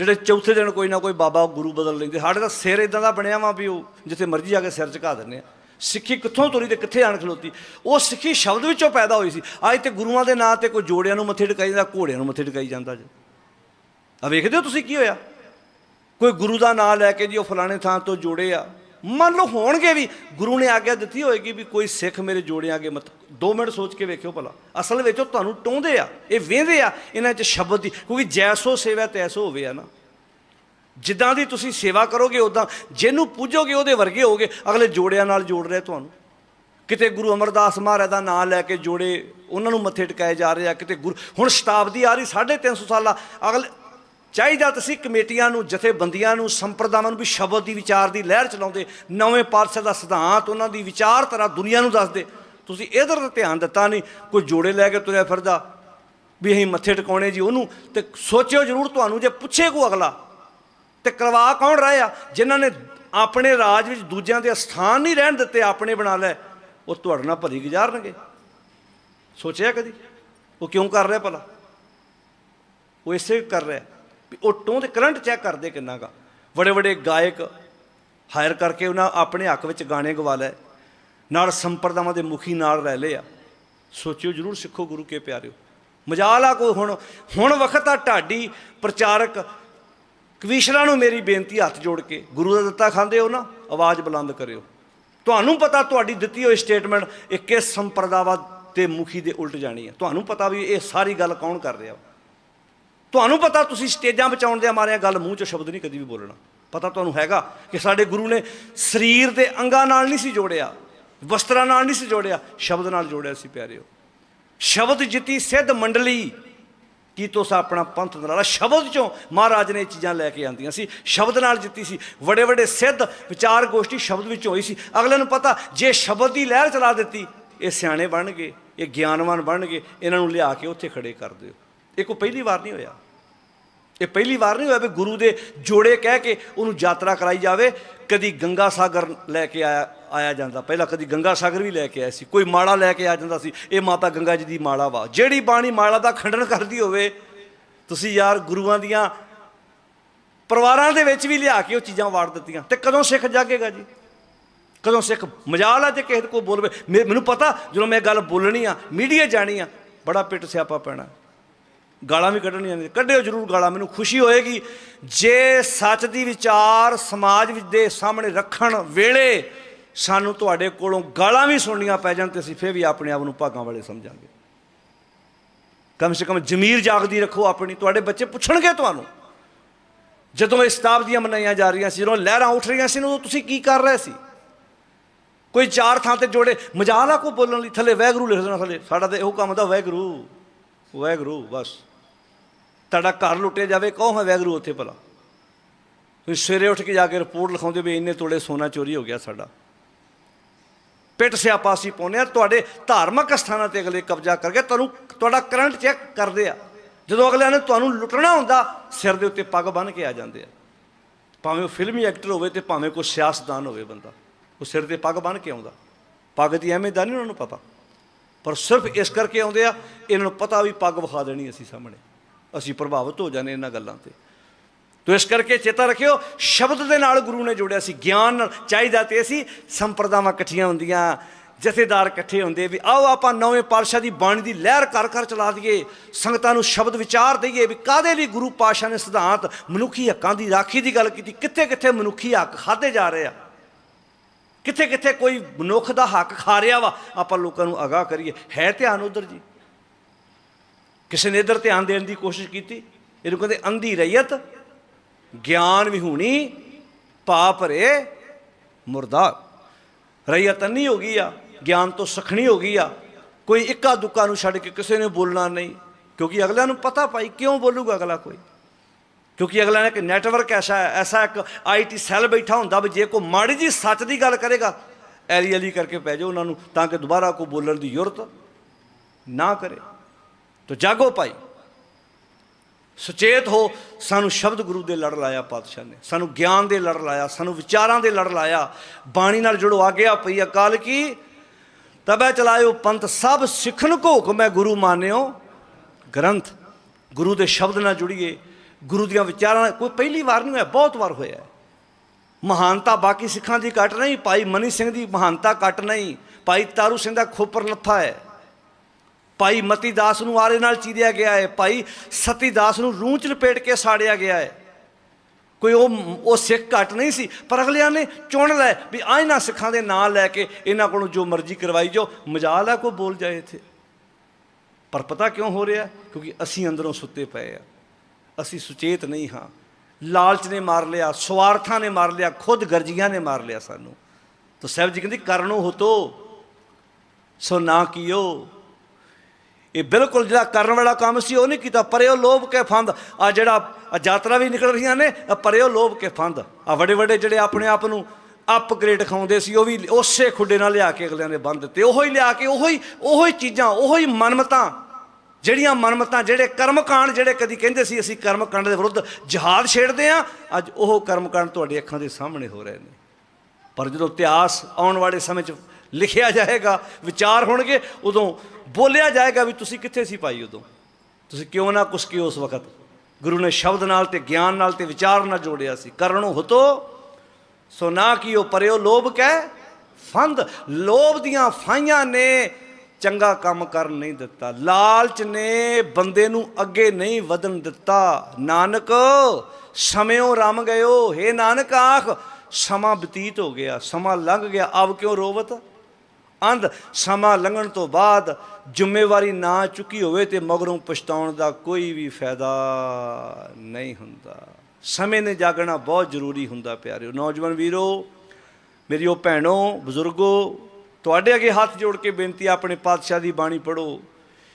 ਜਿਹੜੇ ਚੌਥੇ ਦਿਨ ਕੋਈ ਨਾ ਕੋਈ ਬਾਬਾ ਗੁਰੂ ਬਦਲ ਲੈਂਦੇ, ਸਾਡੇ ਤਾਂ ਸਿਰ ਇਦਾਂ ਦਾ ਬਣਿਆ ਵਾ ਵੀ ਉਹ ਜਿੱਥੇ ਮਰਜ਼ੀ ਜਾ ਕੇ ਸਿਰ ਝੁਕਾ ਦਿੰਦੇ ਆ। ਸਿੱਖੀ ਕਿੱਥੋਂ ਤੁਰੀ ਤੇ ਕਿੱਥੇ ਆਣ ਖਲੋਤੀ? ਉਹ ਸਿੱਖੀ ਸ਼ਬਦ ਵਿੱਚੋਂ ਪੈਦਾ ਹੋਈ ਸੀ। ਅੱਜ ਤੇ ਗੁਰੂਆਂ ਦੇ ਨਾਂ ਤੇ ਕੋਈ ਜੋੜਿਆਂ ਨੂੰ ਮੱਥੇ ਟਿਕਾਈ ਜਾਂਦਾ, ਘੋੜਿਆਂ ਨੂੰ ਮੱਥੇ ਟਿਕਾਈ ਜਾਂਦਾ ਜੀ ਆ ਵੇਖਦੇ ਹੋ ਤੁਸੀਂ ਕੀ ਹੋਇਆ? ਕੋਈ ਗੁਰੂ ਦਾ ਨਾਮ ਲੈ ਕੇ ਜੀ ਉਹ ਫਲਾਣੇ ਥਾਂ ਤੋਂ ਜੋੜੇ ਆ। ਮੰਨ ਲਓ ਹੋਣਗੇ ਵੀ, ਗੁਰੂ ਨੇ ਆਗਿਆ ਦਿੱਤੀ ਹੋਏਗੀ ਵੀ ਕੋਈ ਸਿੱਖ ਮੇਰੇ ਜੋੜੇ ਆਗੇ ਮਤ 2 ਮਿੰਟ ਸੋਚ ਕੇ ਵੇਖਿਓ ਭਲਾ। ਅਸਲ ਵਿੱਚ ਉਹ ਤੁਹਾਨੂੰ ਟੋਂਦੇ ਆ, ਇਹ ਵੇਂਦੇ ਆ, ਇਹਨਾਂ 'ਚ ਸ਼ਬਦ ਦੀ, ਕਿਉਂਕਿ ਜੈਸੋ ਸੇਵਾ ਤੈਸੋ ਹੋਵੇ ਆ ਨਾ। ਜਿੱਦਾਂ ਦੀ ਤੁਸੀਂ ਸੇਵਾ ਕਰੋਗੇ ਉਦਾਂ ਜਿਹਨੂੰ ਪੂਜੋਗੇ, ਉਹਦੇ ਵਰਗੇ ਹੋਗੇ, ਅਗਲੇ ਜੋੜਿਆਂ ਨਾਲ ਜੋੜ ਰਿਹਾ ਤੁਹਾਨੂੰ। ਕਿਤੇ ਗੁਰੂ ਅਮਰਦਾਸ ਮਹਾਰਾਜ ਦਾ ਨਾਮ ਲੈ ਕੇ ਜੋੜੇ, ਉਹਨਾਂ ਨੂੰ ਮੱਥੇ ਟਿਕਾਏ ਜਾ ਰਹੇ ਆ, ਕਿਤੇ ਗੁਰੂ, ਹੁਣ ਸ਼ਤਾਬਦੀ ਆ ਰਹੀ 350 ਸਾਲਾ, ਅਗਲੇ ਚਾਹੀਦਾ ਤੁਸੀਂ ਕਮੇਟੀਆਂ ਨੂੰ, ਜਥੇਬੰਦੀਆਂ ਨੂੰ, ਸੰਪਰਦਾਵਾਂ ਨੂੰ ਵੀ ਸ਼ਬਦ ਦੀ ਵਿਚਾਰ ਦੀ ਲਹਿਰ ਚਲਾਉਂਦੇ, ਨਵੇਂ ਪਾਤਸ਼ਾਹ ਦਾ ਸਿਧਾਂਤ, ਉਹਨਾਂ ਦੀ ਵਿਚਾਰਧਾਰਾ ਦੁਨੀਆ ਨੂੰ ਦੱਸਦੇ। ਤੁਸੀਂ ਇਧਰ ਧਿਆਨ ਦਿੱਤਾ ਨਹੀਂ, ਕੋਈ ਜੋੜੇ ਲੈ ਕੇ ਤੁਰਿਆ ਫਿਰਦਾ, ਵੀ ਅਸੀਂ ਮੱਥੇ ਟਿਕਾਉਣੇ ਜੀ ਉਹਨੂੰ, ਤੇ ਸੋਚਿਓ ਜ਼ਰੂਰ ਤੁਹਾਨੂੰ ਜੇ ਪੁੱਛੇ ਕੋ ਅਗਲਾ, ਤੇ ਕਰਵਾ ਕੌਣ ਰਹੇ ਆ? ਜਿਨ੍ਹਾਂ ਨੇ ਆਪਣੇ ਰਾਜ ਵਿੱਚ ਦੂਜਿਆਂ ਦੇ ਸਥਾਨ ਨਹੀਂ ਰਹਿਣ ਦਿੱਤੇ, ਆਪਣੇ ਬਣਾ ਲੈ, ਉਹ ਤੁਹਾਡੇ ਨਾਲ ਭਲੀ ਗੁਜ਼ਾਰਨਗੇ। ਸੋਚਿਆ ਕਦੀ? ਉਹ ਕਿਉਂ ਕਰ ਰਿਹਾ ਭਲਾ? ਉਹ ਇਸੇ ਕਰ ਰਿਹਾ। ਵੀ ਉਹ ਟੋਂ ਤੇ ਕਰੰਟ ਚੈੱਕ ਕਰਦੇ ਕਿੰਨਾ ਗਾ ਬੜੇ ਬੜੇ ਗਾਇਕ ਹਾਇਰ ਕਰਕੇ ਉਹਨਾਂ ਆਪਣੇ ਹੱਕ ਵਿੱਚ ਗਾਣੇ ਗਵਾ ਲਏ। ਨਾਲ ਸੰਪਰਦਾਵਾਂ ਦੇ ਮੁਖੀ ਨਾਲ ਰਹਿ ਲਏ ਆ। ਸੋਚਿਓ, ਜਰੂਰ ਸਿੱਖੋ ਗੁਰੂ ਕੇ ਪਿਆਰਿਓ। ਮਜਾਲ ਆ ਕੋਈ ਹੁਣ। ਹੁਣ ਵਕਤ ਆ ਢਾਡੀ ਪ੍ਰਚਾਰਕ ਕਵੀਸ਼ਰਾਂ ਨੂੰ ਮੇਰੀ ਬੇਨਤੀ ਹੱਥ ਜੋੜ ਕੇ। ਗੁਰੂ ਦਾ ਦਿੱਤਾ ਖਾਂਦੇ ਹੋ ਨਾ, ਆਵਾਜ਼ ਬੁਲੰਦ ਕਰਿਓ। ਤੁਹਾਨੂੰ ਪਤਾ ਤੁਹਾਡੀ ਦਿੱਤੀ ਹੋਈ ਸਟੇਟਮੈਂਟ ਇਹ ਕਿਸ ਸੰਪਰਦਾਵਾ ਤੇ ਮੁਖੀ ਦੇ ਉਲਟ ਜਾਣੀ ਹੈ ਤੁਹਾਨੂੰ ਪਤਾ ਵੀ ਇਹ ਸਾਰੀ ਗੱਲ ਕੌਣ ਕਰ ਰਿਹਾ ਤੁਹਾਨੂੰ ਪਤਾ ਤੁਸੀਂ ਸਟੇਜਾਂ ਬਚਾਉਣ ਦੇ ਮਾਰਿਆ ਗੱਲ ਮੂੰਹ ਚੋਂ ਸ਼ਬਦ ਨਹੀਂ ਕਦੀ ਵੀ ਬੋਲਣਾ। ਪਤਾ ਤੁਹਾਨੂੰ ਹੈਗਾ ਕਿ ਸਾਡੇ ਗੁਰੂ ਨੇ ਸਰੀਰ ਦੇ ਅੰਗਾਂ ਨਾਲ ਨਹੀਂ ਸੀ ਜੋੜਿਆ, ਵਸਤਰਾਂ ਨਾਲ ਨਹੀਂ ਸੀ ਜੋੜਿਆ, ਸ਼ਬਦ ਨਾਲ ਜੋੜਿਆ ਸੀ ਪਿਆਰਿਓ। ਸ਼ਬਦ ਜਿੱਤੀ ਸਿੱਧ ਮੰਡਲੀ, ਕੀ ਤੋਸਾ ਆਪਣਾ ਪੰਥ ਨਾਲ ਸ਼ਬਦ ਚੋਂ ਮਹਾਰਾਜ ਨੇ ਇਹ ਚੀਜ਼ਾਂ ਲੈ ਕੇ ਆਂਦੀਆਂ ਸੀ, ਸ਼ਬਦ ਨਾਲ ਜਿੱਤੀ ਸੀ। ਵੱਡੇ ਵੱਡੇ ਸਿੱਧ ਵਿਚਾਰ ਗੋਸ਼ਟੀ ਸ਼ਬਦ ਵਿੱਚ ਹੋਈ ਸੀ। ਅਗਲੇ ਨੂੰ ਪਤਾ, ਜੇ ਸ਼ਬਦ ਦੀ ਲਹਿਰ ਚਲਾ ਦਿੱਤੀ, ਇਹ ਸਿਆਣੇ ਬਣ ਗਏ ਇਹ ਗਿਆਨਵਾਨ ਬਣ ਗਏ ਇਹਨਾਂ ਨੂੰ ਲਿਆ ਕੇ ਉੱਥੇ ਖੜੇ ਕਰ ਦਿਓ। ਇਹ ਕੋਈ ਪਹਿਲੀ ਵਾਰ ਨਹੀਂ ਹੋਇਆ। ਇਹ ਪਹਿਲੀ ਵਾਰ ਨਹੀਂ ਹੋਇਆ ਵੀ ਗੁਰੂ ਦੇ ਜੋੜੇ ਕਹਿ ਕੇ ਉਹਨੂੰ ਯਾਤਰਾ ਕਰਾਈ ਜਾਵੇ। ਕਦੀ ਗੰਗਾ ਸਾਗਰ ਲੈ ਕੇ ਆਇਆ ਆਇਆ ਜਾਂਦਾ। ਪਹਿਲਾਂ ਕਦੀ ਗੰਗਾ ਸਾਗਰ ਵੀ ਲੈ ਕੇ ਆਇਆ ਸੀ। ਕੋਈ ਮਾਲਾ ਲੈ ਕੇ ਆ ਜਾਂਦਾ ਸੀ। ਇਹ ਮਾਤਾ ਗੰਗਾ ਜੀ ਦੀ ਮਾਲਾ ਵਾ। ਜਿਹੜੀ ਬਾਣੀ ਮਾਲਾ ਦਾ ਖੰਡਨ ਕਰਦੀ ਹੋਵੇ, ਤੁਸੀਂ ਯਾਰ ਗੁਰੂਆਂ ਦੀਆਂ ਪਰਿਵਾਰਾਂ ਦੇ ਵਿੱਚ ਵੀ ਲਿਆ ਕੇ ਉਹ ਚੀਜ਼ਾਂ ਵਾੜ ਦਿੱਤੀਆਂ। ਤੇ ਕਦੋਂ ਸਿੱਖ ਜਾਗੇਗਾ ਜੀ? ਕਦੋਂ ਸਿੱਖ ਮਜਾਲ ਆ ਜੇ ਕਿਸੇ ਕੋ ਬੋਲਵੇ। ਮੈ- ਮੈਨੂੰ ਪਤਾ, ਜਦੋਂ ਮੈਂ ਗੱਲ ਬੋਲਣੀ ਆ, ਮੀਡੀਆ ਜਾਣੀ ਆ, ਬੜਾ ਪਿੱਟ ਸਿਆਪਾ ਪੈਣਾ। ਗਾਲਾਂ ਵੀ ਕੱਢਣੀਆਂ ਨੇ। ਕੱਢਿਓ ਜਰੂਰ ਗਾਲਾਂ, ਮੈਨੂੰ ਖੁਸ਼ੀ ਹੋਏਗੀ। ਜੇ ਸੱਚ ਦੀ ਵਿਚਾਰ ਸਮਾਜ ਵਿੱਚ ਦੇ ਸਾਹਮਣੇ ਰੱਖਣ ਵੇਲੇ ਸਾਨੂੰ ਤੁਹਾਡੇ ਕੋਲੋਂ ਗਾਲਾਂ ਵੀ ਸੁਣਨੀਆਂ ਪੈ ਜਾਣ ਤੇ ਅਸੀਂ ਫੇਰ ਵੀ ਆਪਣੇ ਆਪ ਨੂੰ ਭਾਗਾਂ ਵਾਲੇ ਸਮਝਾਂਗੇ। ਕਮ ਸੇ ਕਮ ਜ਼ਮੀਰ ਜਾਗਦੀ ਰੱਖੋ ਆਪਣੀ। ਤੁਹਾਡੇ ਬੱਚੇ ਪੁੱਛਣਗੇ ਤੁਹਾਨੂੰ, ਜਦੋਂ ਇਹ ਸ਼ਤਾਬਦੀਆਂ ਮਨਾਈਆਂ ਜਾ ਰਹੀਆਂ ਸੀ, ਜਦੋਂ ਲਹਿਰਾਂ ਉੱਠ ਰਹੀਆਂ ਸੀ, ਉਦੋਂ ਤੁਸੀਂ ਕੀ ਕਰ ਰਹੇ ਸੀ? ਕੋਈ ਚਾਰ ਥਾਂ ਤੇ ਜੋੜੇ ਮਜਾਲ ਆ ਕੋ ਬੋਲਣ ਲਈ, ਥੱਲੇ ਵੈਗਰੂ ਲਿਖ ਦੇਣਾ ਥੱਲੇ। ਸਾਡਾ ਤੇ ਇਹੋ ਕੰਮ ਦਾ ਵੈਗਰੂ ਵੈਗਰੂ, ਬਸ। ਤੁਹਾਡਾ ਘਰ ਲੁੱਟਿਆ ਜਾਵੇ, ਕਹੋ ਹਾਂ ਵੈਗਰੂ ਉੱਥੇ ਭਲਾ। ਤੁਸੀਂ ਸਵੇਰੇ ਉੱਠ ਕੇ ਜਾ ਕੇ ਰਿਪੋਰਟ ਲਿਖਾਉਂਦੇ ਵੀ ਇੰਨੇ ਤੋੜੇ ਸੋਨਾ ਚੋਰੀ ਹੋ ਗਿਆ ਸਾਡਾ। ਪਿੱਟ ਸਿਆਪਾ ਸੀ ਪਾਉਂਦੇ ਆ ਤੁਹਾਡੇ ਧਾਰਮਿਕ ਸਥਾਨਾਂ ਤੇ ਅਗਲੇ ਕਬਜ਼ਾ ਕਰਕੇ ਤੁਹਾਨੂੰ ਤੁਹਾਡਾ ਕਰੰਟ ਚੈੱਕ ਕਰਦੇ ਆ। ਜਦੋਂ ਅਗਲਿਆਂ ਨੇ ਤੁਹਾਨੂੰ ਲੁੱਟਣਾ ਹੁੰਦਾ, ਸਿਰ ਦੇ ਉੱਤੇ ਪੱਗ ਬੰਨ੍ਹ ਕੇ ਆ ਜਾਂਦੇ ਆ। ਭਾਵੇਂ ਉਹ ਫਿਲਮੀ ਐਕਟਰ ਹੋਵੇ ਤੇ ਭਾਵੇਂ ਕੋਈ ਸਿਆਸਤਦਾਨ ਹੋਵੇ ਬੰਦਾ, ਉਹ ਸਿਰ ਤੇ ਪੱਗ ਬੰਨ੍ਹ ਕੇ ਆਉਂਦਾ। ਪੱਗ ਦੀ ਅਹਿਮੀਅਤ ਨਹੀਂ ਉਹਨਾਂ ਨੂੰ ਪਤਾ। ਪਰ ਸਿਰਫ ਇਸ ਕਰਕੇ ਆਉਂਦੇ ਆ, ਇਹਨਾਂ ਨੂੰ ਪਤਾ ਵੀ ਪੱਗ ਵਿਖਾ ਦੇਣੀ ਅਸੀਂ ਸਾਹਮਣੇ। ਅਸੀਂ ਪ੍ਰਭਾਵਿਤ ਹੋ ਜਾਂਦੇ ਇਹਨਾਂ ਗੱਲਾਂ ਤੇ। ਤੋ ਇਸ ਕਰਕੇ ਚੇਤਾ ਰੱਖਿਓ, ਸ਼ਬਦ ਦੇ ਨਾਲ ਗੁਰੂ ਨੇ ਜੋੜਿਆ ਸੀ, ਗਿਆਨ ਨਾਲ ਚਾਹੀਦਾ ਤੇ ਅਸੀਂ ਸੰਪਰਦਾਵਾਂ ਇਕੱਠੀਆਂ ਹੁੰਦੀਆਂ, ਜਥੇਦਾਰ ਇਕੱਠੇ ਹੁੰਦੇ ਵੀ ਆਓ ਆਪਾਂ ਨਵੇਂ ਪਾਤਸ਼ਾਹ ਦੀ ਬਾਣੀ ਦੀ ਲਹਿਰ ਕਰ ਕਰ ਚਲਾ ਦਈਏ, ਸੰਗਤਾਂ ਨੂੰ ਸ਼ਬਦ ਵਿਚਾਰ ਦਈਏ ਵੀ ਕਾਦੇ ਲਈ ਗੁਰੂ ਪਾਤਸ਼ਾਹ ਨੇ ਸਿਧਾਂਤ ਮਨੁੱਖੀ ਹੱਕਾਂ ਦੀ ਰਾਖੀ ਦੀ ਗੱਲ ਕੀਤੀ ਕਿੱਥੇ ਕਿੱਥੇ ਮਨੁੱਖੀ ਹੱਕ ਖਾਦੇ ਜਾ ਰਹੇ ਆ? ਕਿੱਥੇ ਕਿੱਥੇ ਕੋਈ ਮਨੁੱਖ ਦਾ ਹੱਕ ਖਾ ਰਿਹਾ ਵਾ, ਆਪਾਂ ਲੋਕਾਂ ਨੂੰ ਅਗਾਹ ਕਰੀਏ। ਹੈ ਧਿਆਨ ਉਧਰ ਜੀ। ਕਿਸੇ ਨੇ ਇਧਰ ਧਿਆਨ ਦੇਣ ਦੀ ਕੋਸ਼ਿਸ਼ ਕੀਤੀ, ਇਹਨੂੰ ਕਹਿੰਦੇ ਅੰਧੀ ਰਈਅਤ ਗਿਆਨ ਵਿਹੂਣੀ ਪਾ ਭਰੇ ਮੁਰਦਾ। ਰਈਅਤ ਨਹੀਂ ਹੋ ਗਈ ਆ, ਗਿਆਨ ਤੋਂ ਸਖਣੀ ਹੋ ਗਈ ਆ, ਕੋਈ ਇੱਕਾ ਦੁੱਕਾ ਨੂੰ ਛੱਡ ਕੇ ਕਿਸੇ ਨੇ ਬੋਲਣਾ ਨਹੀਂ, ਕਿਉਂਕਿ ਅਗਲਿਆਂ ਨੂੰ ਪਤਾ ਭਾਈ ਕਿਉਂ ਬੋਲੂਗਾ ਅਗਲਾ ਕੋਈ? ਕਿਉਂਕਿ ਅਗਲਾ ਨੇ ਇੱਕ ਨੈਟਵਰਕ ਐਸਾ ਹੈ, ਐਸਾ ਇੱਕ ਆਈਟੀ ਸੈੱਲ ਬੈਠਾ ਹੁੰਦਾ ਵੀ ਜੇ ਕੋਈ ਮਾੜੀ ਜੀ ਸੱਚ ਦੀ ਗੱਲ ਕਰੇਗਾ ਐਲੀ ਐਲੀ ਕਰਕੇ ਪੈ ਜਾਓ ਉਹਨਾਂ ਨੂੰ, ਤਾਂ ਕਿ ਦੁਬਾਰਾ ਕੋਈ ਬੋਲਣ ਦੀ ਜ਼ਰੂਰਤ ਨਾ ਕਰੇ। ਤੋ ਜਾਗੋ ਭਾਈ। ਸੁਚੇਤ ਹੋ, ਸਾਨੂੰ ਸ਼ਬਦ ਗੁਰੂ ਦੇ ਲੜ ਲਾਇਆ ਪਾਤਸ਼ਾਹ ਨੇ। ਸਾਨੂੰ ਗਿਆਨ ਦੇ ਲੜ ਲਾਇਆ, ਸਾਨੂੰ ਵਿਚਾਰਾਂ ਦੇ ਲੜ ਲਾਇਆ। ਬਾਣੀ ਨਾਲ ਜੁੜੋ ਆ ਗਿਆ ਪਈ ਅਕਾਲ ਕੀ? ਤਬੈ ਚਲਾਇਓ ਪੰਥ, ਸਭ ਸਿੱਖਣ ਕੋ ਹੁਕਮ ਹੈ ਗੁਰੂ ਮਾਨਿਓ। ਗ੍ਰੰਥ, ਗੁਰੂ ਦੇ ਸ਼ਬਦ ਨਾਲ ਜੁੜੀਏ। ਗੁਰੂ ਦੀਆਂ ਵਿਚਾਰਾਂ ਕੋਈ ਪਹਿਲੀ ਵਾਰ ਨਹੀਂ ਹੋਇਆ, ਬਹੁਤ ਵਾਰ ਹੋਇਆ ਮਹਾਨਤਾ ਬਾਕੀ ਸਿੱਖਾਂ ਦੀ ਘੱਟ ਨਹੀਂ, ਭਾਈ ਮਨੀ ਸਿੰਘ ਦੀ ਮਹਾਨਤਾ ਘੱਟ ਨਹੀਂ। ਭਾਈ ਤਾਰੂ ਸਿੰਘ ਦਾ ਖੋਪਰ ਲੱਥਾ ਹੈ। ਭਾਈ ਮਤੀ ਦਾਸ ਨੂੰ ਆਰੇ ਨਾਲ ਚੀਰਿਆ ਗਿਆ ਹੈ। ਭਾਈ ਸਤੀ ਦਾਸ ਨੂੰ ਰੂਹ ਚ ਲਪੇਟ ਕੇ ਸਾੜਿਆ ਗਿਆ ਹੈ। ਕੋਈ ਉਹ ਉਹ ਸਿੱਖ ਘੱਟ ਨਹੀਂ ਸੀ, ਪਰ ਅਗਲਿਆਂ ਨੇ ਚੁਣ ਲੈ ਵੀ ਆ ਇਹਨਾਂ ਸਿੱਖਾਂ ਦੇ ਨਾਂ ਲੈ ਕੇ ਇਹਨਾਂ ਕੋਲੋਂ ਜੋ ਮਰਜ਼ੀ ਕਰਵਾਈ ਜੋ ਮਜਾਲ ਆ ਕੋਈ ਬੋਲ ਜਾਏ ਇੱਥੇ। ਪਰ ਪਤਾ ਕਿਉਂ ਹੋ ਰਿਹਾ? ਕਿਉਂਕਿ ਅਸੀਂ ਅੰਦਰੋਂ ਸੁੱਤੇ ਪਏ ਆ। ਅਸੀਂ ਸੁਚੇਤ ਨਹੀਂ ਹਾਂ। ਲਾਲਚ ਨੇ ਮਾਰ ਲਿਆ, ਸਵਾਰਥਾਂ ਨੇ ਮਾਰ ਲਿਆ, ਖੁਦ ਗਰਜੀਆਂ ਨੇ ਮਾਰ ਲਿਆ ਸਾਨੂੰ। ਤਾਂ ਸਾਹਿਬ ਜੀ ਕਹਿੰਦੀ, ਕਰਨੋ ਹੋਤੋ, ਸੋ ਨਾ ਕੀਓ। ਇਹ ਬਿਲਕੁਲ ਜਿਹੜਾ ਕਰਨ ਵਾਲਾ ਕੰਮ ਸੀ, ਉਹ ਨਹੀਂ ਕੀਤਾ। ਪਰਿਓ ਲੋਭ ਕੇ ਫੰਦ। ਆ ਜਿਹੜਾ ਯਾਤਰਾ ਵੀ ਨਿਕਲ ਰਹੀਆਂ ਨੇ ਆਹ ਪਰਿਓ ਲੋਭ ਕੇ ਫੰਦ। ਆ ਵੱਡੇ ਵੱਡੇ ਜਿਹੜੇ ਆਪਣੇ ਆਪ ਨੂੰ ਅਪਗ੍ਰੇਡ ਖਾਉਂਦੇ ਸੀ, ਉਹ ਵੀ ਉਸੇ ਖੁੱਡੇ ਨਾਲ ਲਿਆ ਕੇ ਅਗਲਿਆਂ ਨੇ ਬੰਦ ਦਿੱਤੇ। ਉਹੋ ਹੀ ਲਿਆ ਕੇ, ਉਹੋ ਹੀ ਉਹੋ ਹੀ ਚੀਜ਼ਾਂ, ਉਹੋ ਹੀ ਮਨਮਤਾਂ, ਜਿਹੜੀਆਂ ਮਨਮਤਾਂ, ਜਿਹੜੇ ਕਰਮਕਾਂਡ, ਜਿਹੜੇ ਕਦੀ ਕਹਿੰਦੇ ਸੀ, ਅਸੀਂ ਕਰਮਕਾਂਡ ਦੇ ਵਿਰੁੱਧ ਜਹਾਦ ਛੇੜਦੇ ਆ, ਅੱਜ ਉਹ ਕਰਮਕਾਂਡ ਤੁਹਾਡੀ ਅੱਖਾਂ ਦੇ ਸਾਹਮਣੇ ਹੋ ਰਹੇ ਨੇ। ਪਰ ਜਦੋਂ ਇਤਿਹਾਸ ਆਉਣ ਵਾਲੇ ਸਮੇਂ 'ਚ ਲਿਖਿਆ ਜਾਏਗਾ, ਵਿਚਾਰ ਹੋਣਗੇ, ਉਦੋਂ ਬੋਲਿਆ ਜਾਏਗਾ ਵੀ ਤੁਸੀਂ ਕਿੱਥੇ ਸੀ ਭਾਈ ਉਦੋਂ? ਤੁਸੀਂ ਕਿਉਂ ਨਾ ਕੁਛ ਕਿਉਂ ਉਸ ਵਕਤ? ਗੁਰੂ ਨੇ ਸ਼ਬਦ ਨਾਲ ਤੇ ਗਿਆਨ ਨਾਲ ਤੇ ਵਿਚਾਰ ਨਾਲ ਜੋੜਿਆ ਸੀ। ਕਰਨੋ ਹਤੋ, ਸੋ ਨਾ ਕੀਓ ਪਰਿਓ ਲੋਭ ਕਹਿ ਫੰਦ? ਲੋਭ ਦੀਆਂ ਫਾਈਆਂ ਨੇ, ਚੰਗਾ ਕੰਮ ਕਰਨ ਨਹੀਂ ਦਿੱਤਾ। ਲਾਲਚ ਨੇ ਬੰਦੇ ਨੂੰ ਅੱਗੇ ਨਹੀਂ ਵਧਣ ਦਿੱਤਾ। ਨਾਨਕ, ਸਮਿਓ ਰਮ ਗਇਓ। हे ਨਾਨਕ, ਆਖ, ਸਮਾਂ ਬਤੀਤ ਹੋ ਗਿਆ, ਸਮਾਂ ਲੰਘ ਗਿਆ। ਅਬ ਕਿਉਂ ਰੋਵਤ? ਅੰਧ ਸਮਾਂ ਲੰਘਣ ਤੋਂ ਬਾਅਦ ਜ਼ਿੰਮੇਵਾਰੀ ਨਾ ਚੁੱਕੀ ਹੋਵੇ ਤੇ ਮਗਰੋਂ ਪਛਤਾਉਣ ਦਾ ਕੋਈ ਵੀ ਫਾਇਦਾ ਨਹੀਂ ਹੁੰਦਾ। ਸਮੇਂ ਨੇ ਜਾਗਣਾ ਬਹੁਤ ਜ਼ਰੂਰੀ ਹੁੰਦਾ ਪਿਆਰਿਓ। ਨੌਜਵਾਨ ਵੀਰੋ, ਮੇਰੀ ਉਹ ਭੈਣੋ, ਬਜ਼ੁਰਗੋ, ਤੁਹਾਡੇ ਅੱਗੇ ਹੱਥ ਜੋੜ ਕੇ ਬੇਨਤੀ ਆਪਣੇ ਪਾਤਸ਼ਾਹ ਦੀ ਬਾਣੀ ਪੜੋ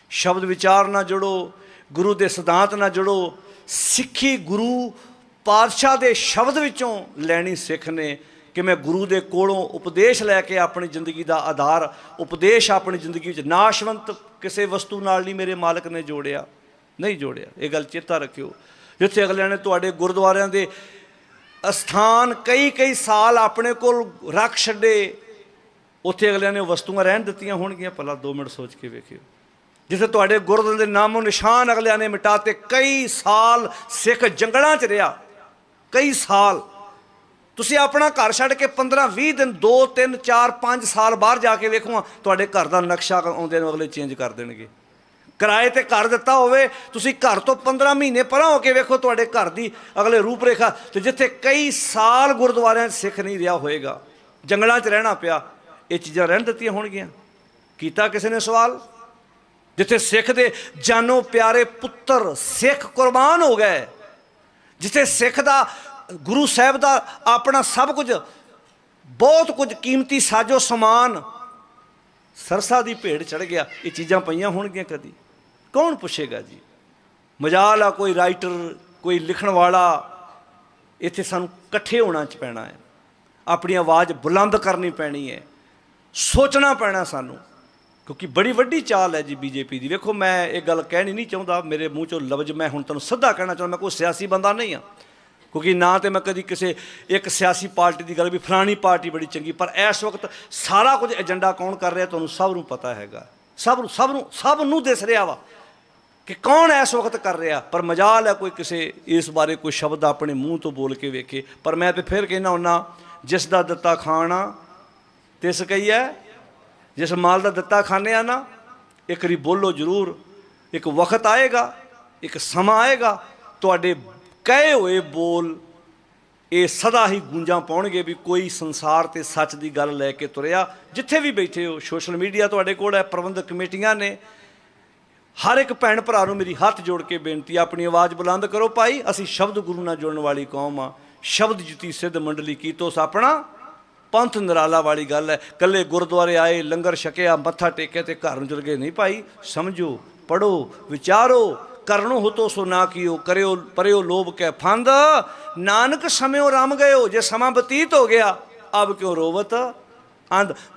ਸ਼ਬਦ ਵਿਚਾਰ ਨਾਲ ਜੁੜੋ, ਗੁਰੂ ਦੇ ਸਿਧਾਂਤ ਨਾਲ ਜੁੜੋ, ਸਿੱਖੀ ਗੁਰੂ ਪਾਤਸ਼ਾਹ ਦੇ ਸ਼ਬਦ ਵਿੱਚੋਂ ਲੈਣੀ ਸਿੱਖ ਨੇ ਕਿ ਮੈਂ ਗੁਰੂ ਦੇ ਕੋਲੋਂ ਉਪਦੇਸ਼ ਲੈ ਕੇ ਆਪਣੀ ਜ਼ਿੰਦਗੀ ਦਾ ਆਧਾਰ, ਉਪਦੇਸ਼ ਆਪਣੀ ਜ਼ਿੰਦਗੀ ਵਿੱਚ ਨਾਸ਼ਵੰਤ ਕਿਸੇ ਵਸਤੂ ਨਾਲ ਨਹੀਂ ਮੇਰੇ ਮਾਲਕ ਨੇ ਜੋੜਿਆ। ਨਹੀਂ ਜੋੜਿਆ। ਇਹ ਗੱਲ ਚੇਤਾ ਰੱਖਿਓ। ਜਿੱਥੇ ਅਗਲਿਆਂ ਨੇ ਤੁਹਾਡੇ ਗੁਰਦੁਆਰਿਆਂ ਦੇ ਅਸਥਾਨ ਕਈ ਕਈ ਸਾਲ ਆਪਣੇ ਕੋਲ ਰੱਖ ਛੱਡੇ, ਉੱਥੇ ਅਗਲਿਆਂ ਨੇ ਵਸਤੂਆਂ ਰਹਿਣ ਦਿੱਤੀਆਂ ਹੋਣਗੀਆਂ। ਭਲਾ 2 ਮਿੰਟ ਸੋਚ ਕੇ ਵੇਖਿਓ। ਜਿੱਥੇ ਤੁਹਾਡੇ ਗੁਰਦੁਆਰੇ ਦੇ ਨਾਮੋ ਨਿਸ਼ਾਨ ਅਗਲਿਆਂ ਨੇ ਮਿਟਾਤੇ, ਕਈ ਸਾਲ ਸਿੱਖ ਜੰਗਲਾਂ 'ਚ ਰਿਹਾ। ਕਈ ਸਾਲ ਤੁਸੀਂ ਆਪਣਾ ਘਰ ਛੱਡ ਕੇ 15 20 ਦਿਨ 2 3 4 5 ਸਾਲ ਬਾਹਰ ਜਾ ਕੇ ਵੇਖੋ, ਤੁਹਾਡੇ ਘਰ ਦਾ ਨਕਸ਼ਾ ਆਉਂਦੇ ਨੂੰ, ਅਗਲੇ ਚੇਂਜ ਕਰ ਦੇਣਗੇ। ਕਿਰਾਏ ਤੇ ਘਰ ਦਿੱਤਾ ਹੋਵੇ, ਤੁਸੀਂ ਘਰ ਤੋਂ 15 ਮਹੀਨੇ ਪਰਾਂ ਹੋ ਕੇ ਵੇਖੋ ਤੁਹਾਡੇ ਘਰ ਦੀ ਅਗਲੇ ਰੂਪ ਰੇਖਾ ਤੇ ਜਿੱਥੇ ਕਈ ਸਾਲ ਗੁਰਦੁਆਰਿਆਂ 'ਚ ਸਿੱਖ ਨਹੀਂ ਰਿਹਾ ਹੋਏਗਾ। ਜੰਗਲਾਂ 'ਚ ਰਹਿਣਾ ਪਿਆ, ਇਹ ਚੀਜ਼ਾਂ ਰਹਿਣ ਦਿੱਤੀਆਂ ਹੋਣਗੀਆਂ। ਕੀਤਾ ਕਿਸੇ ਨੇ ਸਵਾਲ? ਜਿੱਥੇ ਸਿੱਖ ਦੇ ਜਾਨੋ ਪਿਆਰੇ ਪੁੱਤਰ ਸਿੱਖ ਕੁਰਬਾਨ ਹੋ ਗਏ, ਜਿੱਥੇ ਸਿੱਖ ਦਾ ਗੁਰੂ ਸਾਹਿਬ ਦਾ ਆਪਣਾ ਸਭ ਕੁਝ, ਬਹੁਤ ਕੁਝ ਕੀਮਤੀ ਸਾਜੋ ਸਮਾਨ ਸਰਸਾ ਦੀ ਭੇਡ ਚੜ ਗਿਆ। ਇਹ ਚੀਜ਼ਾਂ ਪਈਆਂ ਹੋਣਗੀਆਂ ਕਦੀ? ਕੌਣ ਪੁੱਛੇਗਾ ਜੀ? ਮਜਾਲ ਆ ਕੋਈ ਰਾਈਟਰ, ਕੋਈ ਲਿਖਣ ਵਾਲਾ, ਇੱਥੇ ਸਾਨੂੰ ਇਕੱਠੇ ਹੋਣਾ ਚ ਪੈਣਾ ਹੈ। ਆਪਣੀ ਆਵਾਜ਼ ਬੁਲੰਦ ਕਰਨੀ ਪੈਣੀ ਹੈ। ਸੋਚਣਾ ਪੈਣਾ ਸਾਨੂੰ, ਕਿਉਂਕਿ ਬੜੀ ਵੱਡੀ ਚਾਲ ਹੈ ਜੀ ਬੀਜੇਪੀ ਦੀ। ਵੇਖੋ, ਮੈਂ ਇਹ ਗੱਲ ਕਹਿਣੀ ਨਹੀਂ ਚਾਹੁੰਦਾ, ਮੇਰੇ ਮੂੰਹ ਚੋਂ ਲਫ਼ਜ਼ ਮੈਂ ਹੁਣ ਤੁਹਾਨੂੰ ਸਿੱਧਾ ਕਹਿਣਾ ਚਾਹੁੰਦਾ, ਮੈਂ ਕੋਈ ਸਿਆਸੀ ਬੰਦਾ ਨਹੀਂ ਆ ਕਿਉਂਕਿ ਨਾ ਤੇ ਮੈਂ ਕਦੀ ਕਿਸੇ ਇੱਕ ਸਿਆਸੀ ਪਾਰਟੀ ਦੀ ਗੱਲ ਵੀ ਫਲਾਣੀ ਪਾਰਟੀ ਬੜੀ ਚੰਗੀ, ਪਰ ਇਸ ਵਕਤ ਸਾਰਾ ਕੁਝ ਏਜੰਡਾ ਕੌਣ ਕਰ ਰਿਹਾ ਤੁਹਾਨੂੰ ਸਭ ਨੂੰ ਪਤਾ ਹੈਗਾ। ਸਭ ਨੂੰ ਸਭ ਨੂੰ ਸਭ ਨੂੰ ਦਿਸ ਰਿਹਾ ਵਾ ਕਿ ਕੌਣ ਇਸ ਵਕਤ ਕਰ ਰਿਹਾ। ਪਰ ਮਜਾਲ ਹੈ ਕੋਈ ਕਿਸੇ ਇਸ ਬਾਰੇ ਕੋਈ ਸ਼ਬਦ ਆਪਣੇ ਮੂੰਹ ਤੋਂ ਬੋਲ ਕੇ ਵੇਖੇ। ਪਰ ਮੈਂ ਤੇ ਫਿਰ ਕਹਿਣਾ ਹੁੰਨਾ, ਜਿਸ ਦਾ ਦਿੱਤਾ ਖਾਣਾ ਤਿਸ ਕਹੀਐ ਜਿਸ ਮਾਲ ਦਾ ਦਿੱਤਾ ਖਾਣੇ ਆ ਨਾ, ਇੱਕ ਵਾਰੀ ਬੋਲੋ ਜ਼ਰੂਰ, ਇੱਕ ਵਕਤ ਆਏਗਾ, ਇੱਕ ਸਮਾਂ ਆਏਗਾ, ਤੁਹਾਡੇ ਕਹੇ ਹੋਏ ਬੋਲ, ਇਹ ਸਦਾ ਹੀ ਗੂੰਜਾਂ ਪਾਉਣਗੇ ਵੀ ਕੋਈ ਸੰਸਾਰ ਤੇ ਸੱਚ ਦੀ ਗੱਲ ਲੈ ਕੇ ਤੁਰਿਆ। ਜਿੱਥੇ ਵੀ ਬੈਠੇ ਹੋ, ਸੋਸ਼ਲ ਮੀਡੀਆ ਤੁਹਾਡੇ ਕੋਲ ਹੈ, ਪ੍ਰਬੰਧਕ ਕਮੇਟੀਆਂ ਨੇ। ਹਰ ਇੱਕ ਭੈਣ ਭਰਾ ਨੂੰ ਮੇਰੀ ਹੱਥ ਜੋੜ ਕੇ ਬੇਨਤੀ ਆਪਣੀ ਆਵਾਜ਼ ਬੁਲੰਦ ਕਰੋ ਭਾਈ, ਅਸੀਂ ਸ਼ਬਦ ਗੁਰੂ ਨਾਲ ਜੁੜਨ ਵਾਲੀ ਕੌਮ ਆ। ਸ਼ਬਦ ਜੁਤੀ ਸਿੱਧ ਮੰਡਲੀ ਕੀਤੋ ਆਪਣਾ। ਪੰਥ ਨਿਰਾਲਾ ਵਾਲੀ ਗੱਲ ਹੈ। ਕੱਲੇ ਗੁਰਦੁਆਰੇ ਆਏ, ਲੰਗਰ ਛਕਿਆ, ਮੱਥਾ ਟੇਕਿਆ ਤੇ ਘਰ ਨੂੰ ਚਲ ਗਏ। ਨਹੀਂ ਭਾਈ, ਸਮਝੋ ਪੜੋ ਵਿਚਾਰੋ। ਕਰਨੋ ਹੁਤੋ ਸੋ ਨਾ ਕੀਓ, ਕਰਿਓ, ਪਰਿਓ ਲੋਭ ਕੈ ਫੰਦ। ਨਾਨਕ ਸਮਿਓ ਰਮ ਗਇਓ, ਜੇ ਸਮਾਂ ਬਤੀਤ ਹੋ ਗਿਆ, ਅਬ ਕਿਉ ਰੋਵਤ? ਅੰਧ